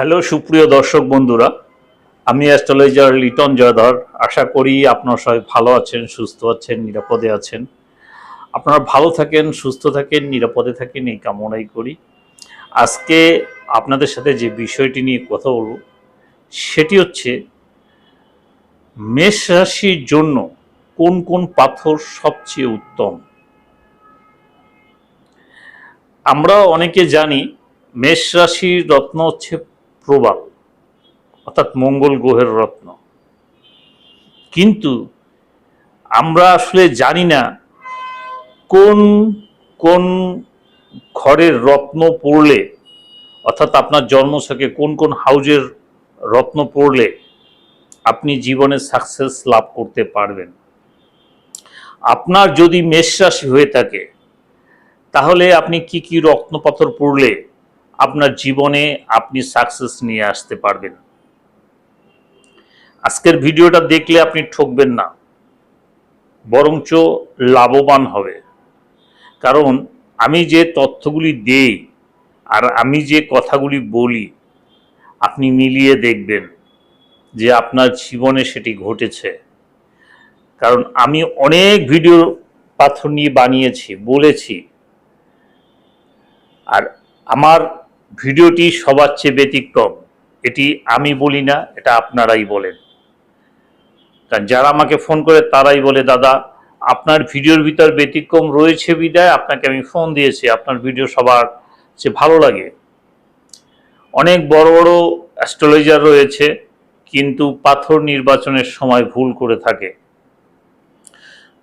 Hello, সুপ্রিয় দর্শক বন্ধুরা, আমি অ্যাস্ট্রোলজার লিটন জয়ধর আশা করি আপনার সবাই ভালো আছেন, সুস্থ আছেন, নিরাপদে আছেন। আপনারা ভালো থাকেন, সুস্থ থাকেন, নিরাপদে থাকেন, এই কামনাই করি। আজকে আপনাদের সাথে যে বিষয়টি নিয়ে কথা বলব, সেটি হচ্ছে, মেষ রাশির জন্য কোন কোন পাথর সবচেয়ে উত্তম? আমরা অনেকে জানি, মেষ রাশির রত্ন হচ্ছে প্রবাল, অর্থাৎ মঙ্গল গ্রহের রত্ন। কিন্তু আমরা আসলে জানি না কোন কোন ঘরের রত্ন পড়লে, অর্থাৎ আপনার জন্মছকে কোন কোন হাউজের রত্ন পড়লে আপনি জীবনে সাকসেস লাভ করতে পারবেন। আপনার যদি মেষ রাশি হয়ে থাকে, তাহলে আপনি কি কি রত্নপাথর পড়লে আপনার জীবনে আপনি সাকসেস নিয়ে আসতে পারবেন। আজকের ভিডিওটা দেখলে আপনি ঠকবেন না, বরঞ্চ লাভবান হবে। কারণ আমি যে তথ্যগুলি দেই আর আমি যে কথাগুলি বলি, আপনি মিলিয়ে দেখবেন যে আপনার জীবনে সেটি ঘটেছে। কারণ আমি অনেক ভিডিও পাথর নিয়ে বানিয়েছি, বলেছি। আর আমার ভিডিওটি সবার চেয়ে ব্যতিক্রম। এটি আমি বলি না, এটা আপনারাই বলেন। কারণ যারা আমাকে ফোন করে তারাই বলে, দাদা, আপনার ভিডিওর ভিতর ব্যতিক্রম রয়েছে বিদায়, আপনাকে আমি ফোন দিয়েছি, আপনার ভিডিও সবার চেয়ে ভালো লাগে। অনেক বড় বড় অ্যাস্ট্রোলজার রয়েছে, কিন্তু পাথর নির্বাচনের সময় ভুল করে থাকে।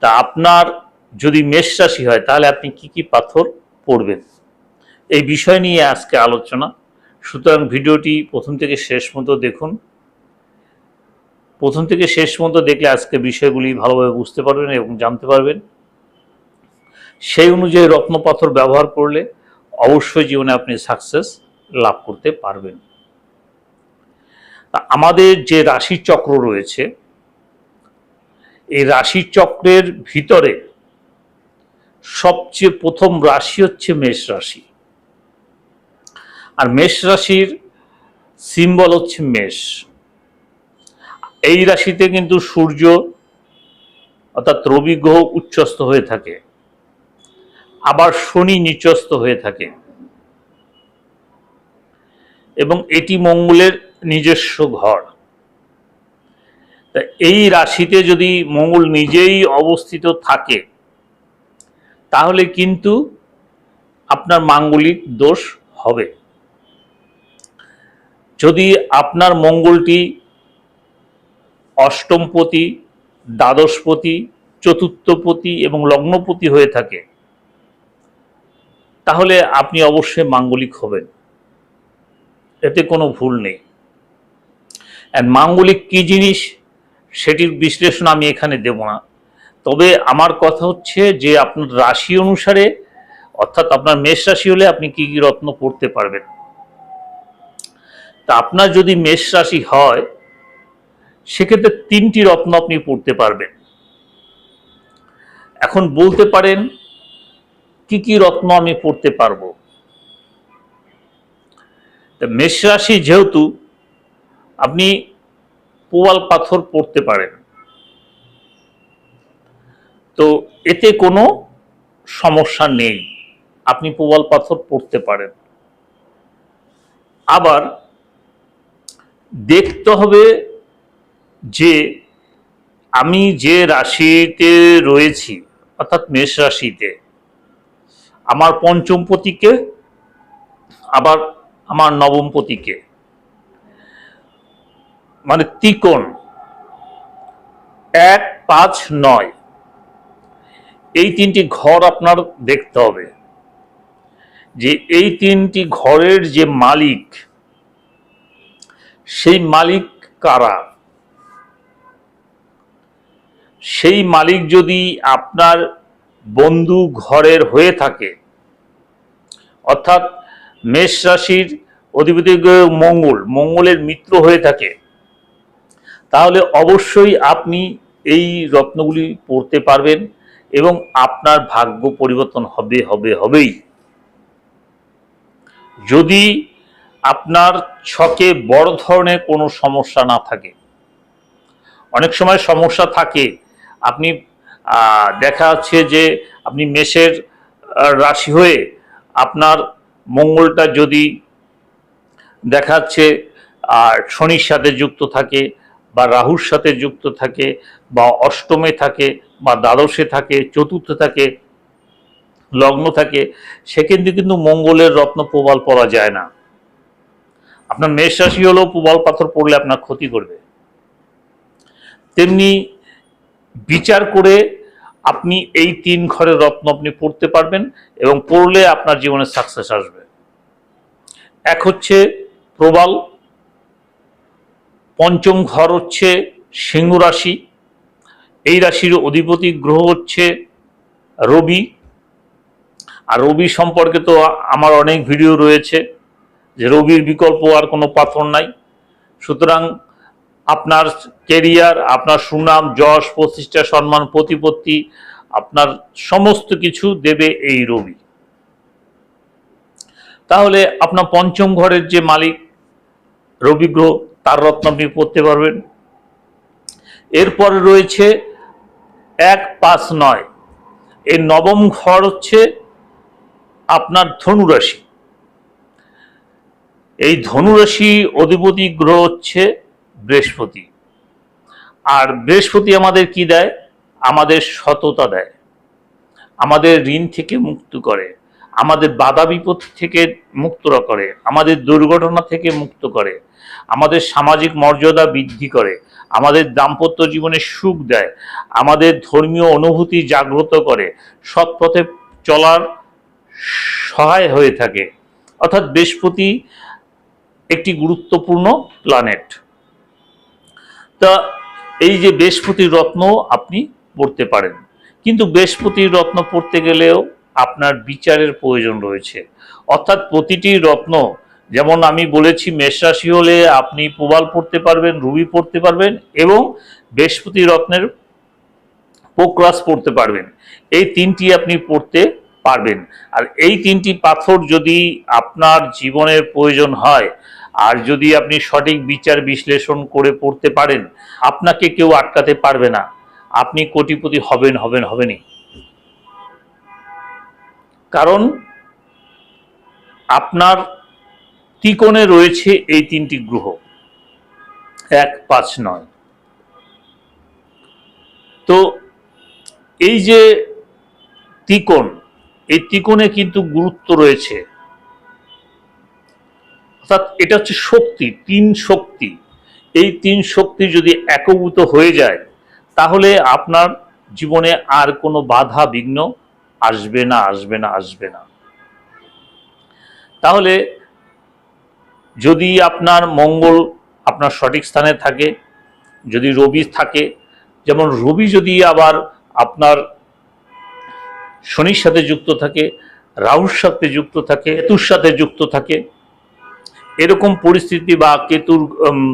তা আপনার যদি মেষ রাশি হয়, তাহলে আপনি কি কি পাথর পড়বেন? এই বিষয় নিয়ে আজকে আলোচনা। সুতরাং ভিডিওটি প্রথম থেকে শেষ মতো দেখুন। প্রথম থেকে শেষ মতো দেখলে আজকে বিষয়গুলি ভালোভাবে বুঝতে পারবেন এবং জানতে পারবেন। সেই অনুযায়ী রত্নপাথর ব্যবহার করলে অবশ্যই জীবনে আপনি সাকসেস লাভ করতে পারবেন। আমাদের যে রাশি চক্র রয়েছে, এই রাশি চক্রের ভিতরে সবচেয়ে প্রথম রাশি হচ্ছে মেষ রাশি। আর মেষ রাশির সিম্বল হচ্ছে মেষ। এই রাশিতে কিন্তু সূর্য অর্থাৎ রবি গ্রহ উচ্চস্থ হয়ে থাকে। আবার শনি নিচস্থ হয়ে থাকে। এবং এটি মঙ্গলের নিজস্ব ঘর। তা এই রাশিতে যদি মঙ্গল নিজেই অবস্থিত থাকে, তাহলে কিন্তু আপনার মাঙ্গলিক দোষ হবে। যদি আপনার মঙ্গলটি অষ্টমপতি, দ্বাদশপতি, চতুর্থপতি এবং লগ্নপতি হয়ে থাকে, তাহলে আপনি অবশ্যই মাঙ্গলিক হবেন। এতে কোনো ভুল নেই। মাঙ্গলিক কী জিনিস, সেটির বিশ্লেষণ আমি এখানে দেব না। তবে আমার কথা হচ্ছে যে, আপনার রাশি অনুসারে, অর্থাৎ আপনার মেষ রাশি হলে আপনি কি কি রত্ন পড়তে পারবেন। তা আপনার যদি মেষ রাশি হয়, সেক্ষেত্রে তিনটি রত্ন আপনি পড়তে পারবেন। এখন বলতে পারেন, কি কি রত্ন আমি পড়তে পারব? মেষ রাশি যেহেতু, আপনি পোয়াল পাথর পড়তে পারেন। তো এতে কোনো সমস্যা নেই, আপনি পোয়াল পাথর পড়তে পারেন। আবার দেখতে হবে যে আমি যে রাশিতে রয়েছি, অর্থাৎ মেষ রাশিতে, আমার পঞ্চম পতিকে, আবার আমার নবম পতিকে মানে ত্রিকোণ, এক, পাঁচ, নয়, এই তিনটি ঘর আপনার দেখতে হবে, যে এই তিনটি ঘরের যে মালিক সেই মালিক কারা? সেই মালিক যদি আপনার বন্ধু ঘরের হয়ে থাকে, অর্থাৎ মেষ রাশির অধিপতি মঙ্গল, মঙ্গলের মিত্র হয়ে থাকে, তাহলে অবশ্যই আপনি এই রত্নগুলি পড়তে পারবেন এবং আপনার ভাগ্য পরিবর্তন হবে হবে, হবেই। যদি আপনার ছকে বড় ধরনের কোনো সমস্যা না থাকে। অনেক সময় সমস্যা থাকে, আপনি দেখা যাচ্ছে যে আপনি মেষের রাশি হয়ে আপনার মঙ্গলটা যদি দেখা যাচ্ছে শনির সাথে যুক্ত থাকে বা রাহুর সাথে যুক্ত থাকে বা অষ্টমে থাকে বা দ্বাদশে থাকে, চতুর্থে থাকে, লগ্ন থাকে সেক্ষেত্রে কিন্তু মঙ্গলের রত্ন প্রবাল পড়া যায় না। আপনার মেষ রাশি হলেও প্রবাল পাথর পড়লে আপনার ক্ষতি করবে। তেমনি বিচার করে আপনি এই তিন ঘরের রত্ন আপনি পড়তে পারবেন এবং পড়লে আপনার জীবনে সাকসেস আসবে। এক হচ্ছে প্রবাল, পঞ্চম ঘর হচ্ছে সিংহ রাশি, এই রাশির অধিপতি গ্রহ হচ্ছে রবি। আর রবি সম্পর্কে তো আমার অনেক ভিডিও রয়েছে। যে রবির বিকল্প আর কোনো পাথর নাই। সুতরাং আপনার কেরিয়ার, আপনার সুনাম, যশ, প্রতিষ্ঠা, সম্মান, প্রতিপত্তি, আপনার সমস্ত কিছু দেবে এই রবি তাহলে আপনার পঞ্চম ঘরের যে মালিক, রবি গ্রহ, তার রত্ন আপনি পড়তে পারবেন। এরপরে রয়েছে এক পাঁচ নয়। এই নবম ঘর হচ্ছে আপনার ধনুরাশি। এই ধনুরাশি অধিপতি গ্রহ হচ্ছে বৃহস্পতি। আর বৃহস্পতি আমাদের কি দেয়? আমাদের সততা দেয়। আমাদের ঋণ থেকে মুক্ত করে। আমাদের বাধা বিপদ থেকে মুক্ত করে। আমাদের দুর্ঘটনা থেকে মুক্ত করে। আমাদের সামাজিক মর্যাদা বৃদ্ধি করে। আমাদের দাম্পত্য জীবনে সুখ দেয়। আমাদের ধর্মীয় অনুভূতি জাগ্রত করে। সৎ পথে চলার সহায় হয়ে থাকে। অর্থাৎ বৃহস্পতি একটি গুরুত্বপূর্ণ প্ল্যানেট তা এই যে বৃহস্পতির রত্ন আপনি পড়তে পারেন। কিন্তু বৃহস্পতির রত্ন পড়তে গেলেও আপনার বিচারের প্রয়োজন রয়েছে। অর্থাৎ প্রতিটি রত্ন, যেমন আমি বলেছি, মেষ রাশি হলে আপনি প্রবাল পড়তে পারবেন, রুবি পড়তে পারবেন এবং বৃহস্পতি রত্নের পোকরাস পড়তে পারবেন। এই তিনটি আপনি পড়তে পারবেন। আর এই তিনটি পাথর যদি আপনার জীবনের প্রয়োজন হয়, আর যদি আপনি সঠিক বিচার বিশ্লেষণ করে পড়তে পারেন, আপনাকে কেউ আটকাতে পারবে না। আপনি কোটিপতি হবেন হবেন, হবেনই। কারণ আপনার ত্রিকোণে রয়েছে এই তিনটি গ্রহ। এক, পাঁচ, নয়। তো এই যে ত্রিকোণ এই ত্রিকোণে কিন্তু গুরুত্ব রয়েছে। অর্থাৎ এটা হচ্ছে শক্তি, তিন শক্তি। এই তিন শক্তি যদি একভূত হয়ে যায়, তাহলে আপনার জীবনে আর কোনো বাধা বিঘ্ন আসবে না আসবে না আসবে না। তাহলে যদি আপনার মঙ্গল আপনার সঠিক স্থানে থাকে, যদি রবি থাকে, যেমন রবি যদি আবার আপনার শনির সাথে যুক্ত থাকে, রাহুর সাথে যুক্ত থাকে, কেতুর সাথে যুক্ত থাকে। এরকম পরিস্থিতি বা কেতুর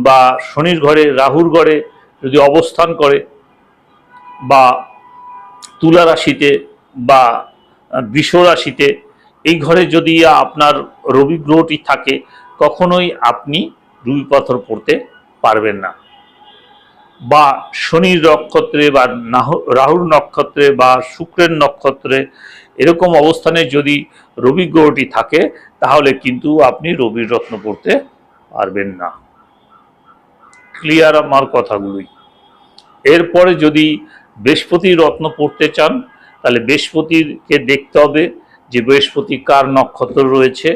বা শনির ঘরে, রাহুর ঘরে যদি অবস্থান করে, বা তুলা রাশিতে বা বৃষ রাশিতে, এই ঘরে যদি আপনার রবি গ্রহটি থাকে, কখনোই আপনি রুবি পাথর পড়তে পারবেন না। বা শনির নক্ষত্রে বা রাহুর নক্ষত্রে বা শুক্রের নক্ষত্রে এরকম অবস্থানে যদি রবি গ্রহটি থাকে, তাহলে কিন্তু আপনি রবির রত্ন পড়তে পারবেন না। ক্লিয়ার আমার কথাগুলোই। এরপরে যদি বৃহস্পতির রত্ন পড়তে চান, তাহলে বৃহস্পতিকে দেখতে হবে যে বৃহস্পতি কার নক্ষত্র রয়েছে।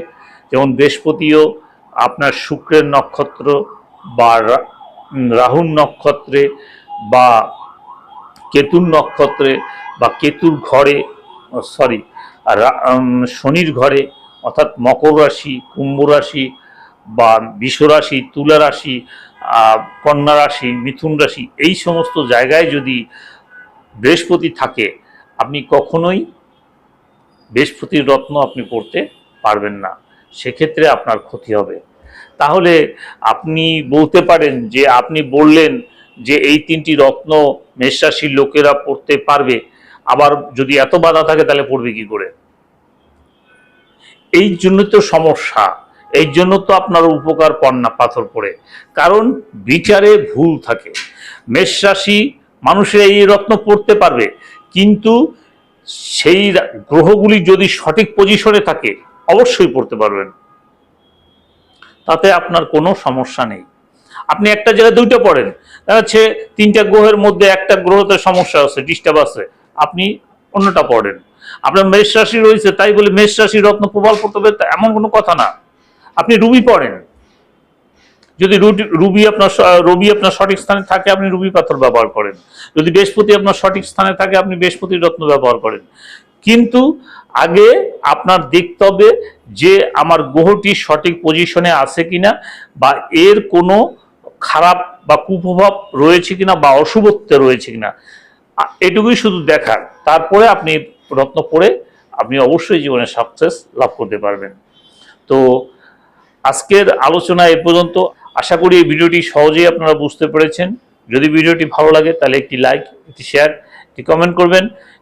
যেমন বৃহস্পতিও আপনার শুক্রের নক্ষত্র বা রাহুর নক্ষত্রে বা কেতুর নক্ষত্রে বা কেতুর ঘরে সরি শনির ঘরে, অর্থাৎ মকর রাশি, কুম্ভ রাশি বা বিষ রাশি, তুলা রাশি কন্যা রাশি, মিথুন রাশি, এই সমস্ত জায়গায় যদি বৃহস্পতি থাকে, আপনি কখনোই বৃহস্পতির রত্ন আপনি পড়তে পারবেন না। সেক্ষেত্রে আপনার ক্ষতি হবে। তাহলে আপনি বলতে পারেন যে আপনি বললেন যে এই তিনটি রত্ন মেষরাশির লোকেরা পড়তে পারবে। আবার যদি এত বাধা থাকে তাহলে পড়বে কি করে? এই জন্য তো সমস্যা। এই জন্য তো আপনার উপকার পান না পাথর পড়ে। কারণ বিচারে ভুল থাকে। মেষ রাশি মানুষের এই রত্ন পড়তে পারবে। কিন্তু সেই গ্রহগুলি যদি সঠিক পজিশনে থাকে, অবশ্যই পড়তে পারবেন। তাতে আপনার কোনো সমস্যা নেই। আপনি একটা জায়গায় দুইটা পড়েন হচ্ছে তিনটা গ্রহের মধ্যে একটা গ্রহতে সমস্যা আছে ডিস্টার্ব আছে, আপনি অন্যটা পড়েন। আপনার মেষ রাশি রয়েছে, তাই বলে মেষ রাশি রত্ন প্রবাল পড়তে হবে এমন কোনো কথা না। আপনি রুবি পড়েন। যদি রুবি আপনার রবি আপনার সঠিক স্থানে থাকে, আপনি রুবি পাথর ব্যবহার করেন। যদি বৃহস্পতি আপনার সঠিক স্থানে থাকে, আপনি বৃহস্পতি রত্ন ব্যবহার করেন। কিন্তু আগে আপনার দেখতে হবে যে আমার গ্রহটি সঠিক পজিশনে আছে কিনা বা এর কোনো খারাপ বা কুপ্রভাব রয়েছে কিনা বা অশুভত্ব রয়েছে কিনা এটুকুই শুধু দেখার। তারপরে আপনি রত্ন পড়ে আপনি অবশ্যই জীবনে সাকসেস লাভ করতে পারবেন। তো আজকের আলোচনা এ পর্যন্ত। আশা করি এই ভিডিওটি সহজেই আপনারা বুঝতে পেরেছেন। যদি ভিডিওটি ভালো লাগে তাহলে একটি লাইক একটি শেয়ার একটি কমেন্ট করবেন।